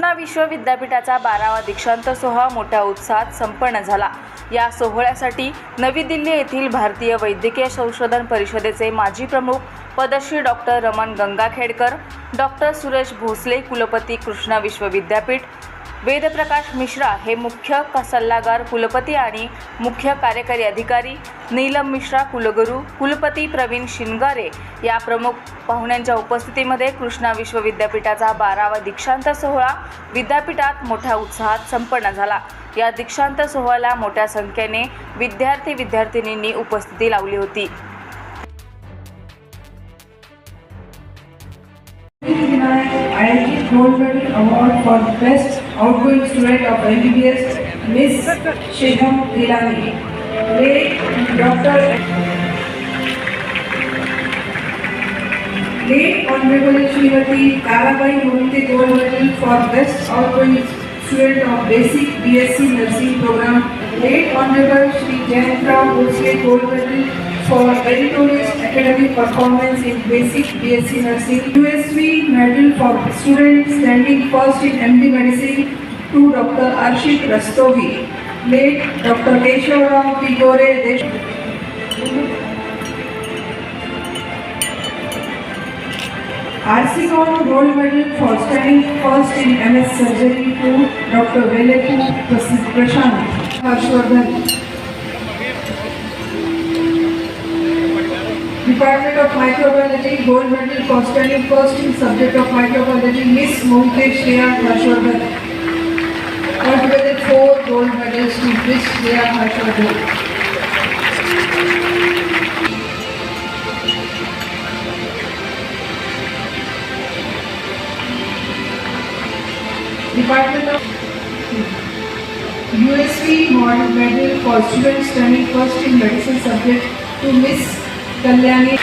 विश्व विद्यापीठाचा बारावा दीक्षांत सोहळा मोठ्या उत्साहात संपन्न झाला. या सोहळ्यासाठी नवी दिल्ली येथील भारतीय वैद्यकीय संशोधन परिषदेचे माजी प्रमुख पदश्री डॉक्टर रमण गंगाखेडकर डॉक्टर सुरेश भोसले कुलपती कृष्णा विश्व विद्यापीठ वेदप्रकाश मिश्रा हे मुख्य सल्लागार कुलपती आणि मुख्य कार्यकारी अधिकारी. नीलम मिश्रा कुलगुरू कुलपती प्रवीण शिनगारे या प्रमुख पाहुण्यांच्या उपस्थितीमध्ये कृष्णा विश्व विद्यापीठाचा बारावा दीक्षांत सोहळा विद्यापीठात मोठ्या उत्साहात संपन्न झाला. या दीक्षांत सोहळ्याला मोठ्या संख्येने विद्यार्थी विद्यार्थिनींनी उपस्थिती लावली होती. IIT Gold Medal Outgoing Student of MBBS, Miss Shibam Gilani. Late Dr. Late Honorable Srimati Tarabai Murthy Gold Medal for Best Outgoing Student of Basic BSc Nursing Program. Late Honorable Shri Jayantra Bhosle Gold Medal for meritorious academic performance in basic BSc Nursing. USV Medal for student standing first in MD Medicine to Dr. Arshit Rastogi. Late Dr. Keshav Rao P. Desh. Arsigon Gold Gold Medal for standing first in MS Surgery to Dr. Veleku Prashant Harshvardhan. Department of Microbiology Gold Medal for standing first in subject of microbiology Miss Momkesh Shreya Harshvardhan. Altogether four gold medals to Miss Shreya Harshvardhan. Department of USP Model Medal for students standing first in medicine subject to Miss Kalyani